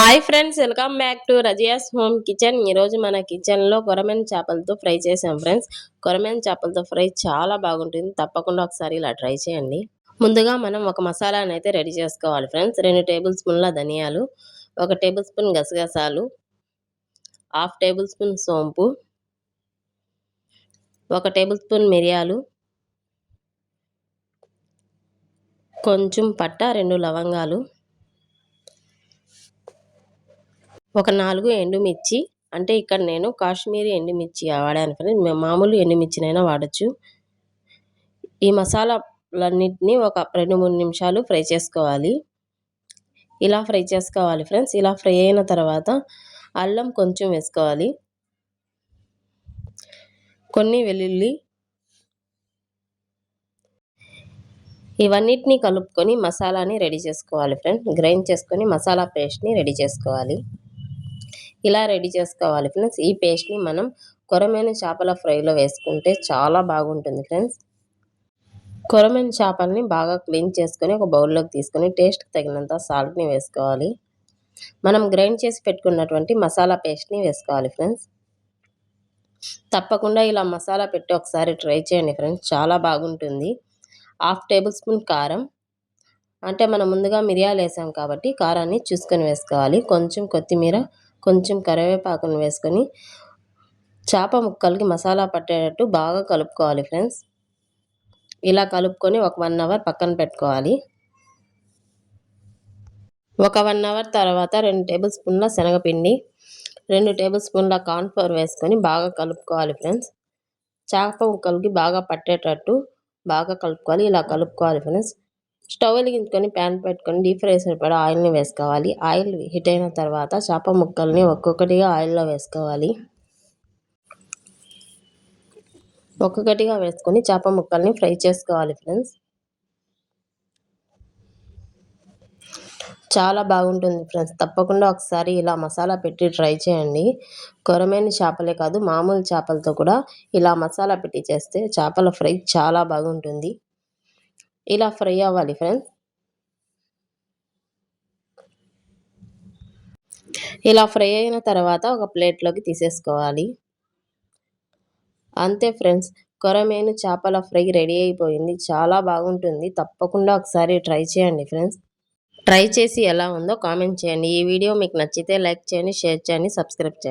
Hi friends welcome back to Razia's home kitchen. ఈరోజు మన కిచెన్లో కొరమెన్ చేపలతో ఫ్రై చేసాం ఫ్రెండ్స్. కొరమెన్ చేపలతో ఫ్రై చాలా బాగుంటుంది. తప్పకుండా ఒకసారి ఇలా ట్రై చేయండి. ముందుగా మనం ఒక మసాలాని అయితే రెడీ చేసుకోవాలి ఫ్రెండ్స్. రెండు టేబుల్ స్పూన్ల ధనియాలు ఒక టేబుల్ స్పూన్ గసగసాలు హాఫ్ టేబుల్ స్పూన్ సోంపు ఒక టేబుల్ స్పూన్ మిరియాలు కొంచెం పట్ట రెండు లవంగాలు ఒక నాలుగు ఎండుమిర్చి అంటే ఇక్కడ నేను కాశ్మీరీ ఎండుమిర్చి వాడాను ఫ్రెండ్స్ మామూలు ఎండుమిర్చినైనా వాడచ్చు. ఈ మసాలాలన్నింటినీ ఒక రెండు మూడు నిమిషాలు ఫ్రై చేసుకోవాలి. ఇలా ఫ్రై చేసుకోవాలి ఫ్రెండ్స్. ఇలా ఫ్రై అయిన తర్వాత అల్లం కొంచెం వేసుకోవాలి. కొన్ని వెల్లుల్లి ఇవన్నిటిని కలుపుకొని మసాలాని రెడీ చేసుకోవాలి ఫ్రెండ్స్ గ్రైండ్ చేసుకొని మసాలా పేస్ట్ని రెడీ చేసుకోవాలి. ఇలా రెడీ చేసుకోవాలి ఫ్రెండ్స్. ఈ పేస్ట్ని మనం కొరమైన చేపల ఫ్రైలో వేసుకుంటే చాలా బాగుంటుంది ఫ్రెండ్స్. కొరమైన చేపల్ని బాగా క్లీన్ చేసుకొని ఒక బౌల్లోకి తీసుకొని టేస్ట్కి తగినంత సాల్ట్ని వేసుకోవాలి. మనం గ్రైండ్ చేసి పెట్టుకున్నటువంటి మసాలా పేస్ట్ని వేసుకోవాలి ఫ్రెండ్స్. తప్పకుండా ఇలా మసాలా పెట్టి ఒకసారి ట్రై చేయండి ఫ్రెండ్స్. చాలా బాగుంటుంది. హాఫ్ టేబుల్ స్పూన్ కారం. అంటే మనం ముందుగా మిరియాలు వేసాం కాబట్టి కారాన్ని చూసుకొని వేసుకోవాలి. కొంచెం కొత్తిమీర కొంచెం కరివేపాకును వేసుకొని చేప ముక్కలకి మసాలా పట్టేటట్టు బాగా కలుపుకోవాలి ఫ్రెండ్స్. ఇలా కలుపుకొని ఒక వన్ అవర్ పక్కన పెట్టుకోవాలి. ఒక వన్ అవర్ తర్వాత రెండు టేబుల్ స్పూన్ల శనగపిండి రెండు టేబుల్ స్పూన్ల కార్న్ఫ్లోర్ వేసుకొని బాగా కలుపుకోవాలి ఫ్రెండ్స్. చేప ముక్కలకి బాగా పట్టేటట్టు బాగా కలుపుకోవాలి ఇలా కలుపుకోవాలి ఫ్రెండ్స్. స్టవ్ వెలిగించుకొని ప్యాన్ పెట్టుకొని డీప్ ఫ్రై సరిపడా ఆయిల్ని వేసుకోవాలి. ఆయిల్ హీట్ అయిన తర్వాత చేప ముక్కల్ని ఒక్కొక్కటిగా ఆయిల్లో వేసుకోవాలి. ఒక్కొక్కటిగా వేసుకొని చేప ముక్కల్ని ఫ్రై చేసుకోవాలి ఫ్రెండ్స్. చాలా బాగుంటుంది ఫ్రెండ్స్. తప్పకుండా ఒకసారి ఇలా మసాలా పెట్టి ట్రై చేయండి. కొరమైన చేపలే కాదు మామూలు చేపలతో కూడా ఇలా మసాలా పెట్టి చేస్తే చేపల ఫ్రై చాలా బాగుంటుంది. ఇలా ఫ్రై అవ్వాలి ఫ్రెండ్స్. ఇలా ఫ్రై అయిన తర్వాత ఒక ప్లేట్లోకి తీసేసుకోవాలి. అంతే ఫ్రెండ్స్ కొరమేను చేపల ఫ్రై రెడీ అయిపోయింది. చాలా బాగుంటుంది. తప్పకుండా ఒకసారి ట్రై చేయండి ఫ్రెండ్స్. ట్రై చేసి ఎలా ఉందో కామెంట్ చేయండి. ఈ వీడియో మీకు నచ్చితే లైక్ చేయండి షేర్ చేయండి సబ్స్క్రైబ్ చేయండి.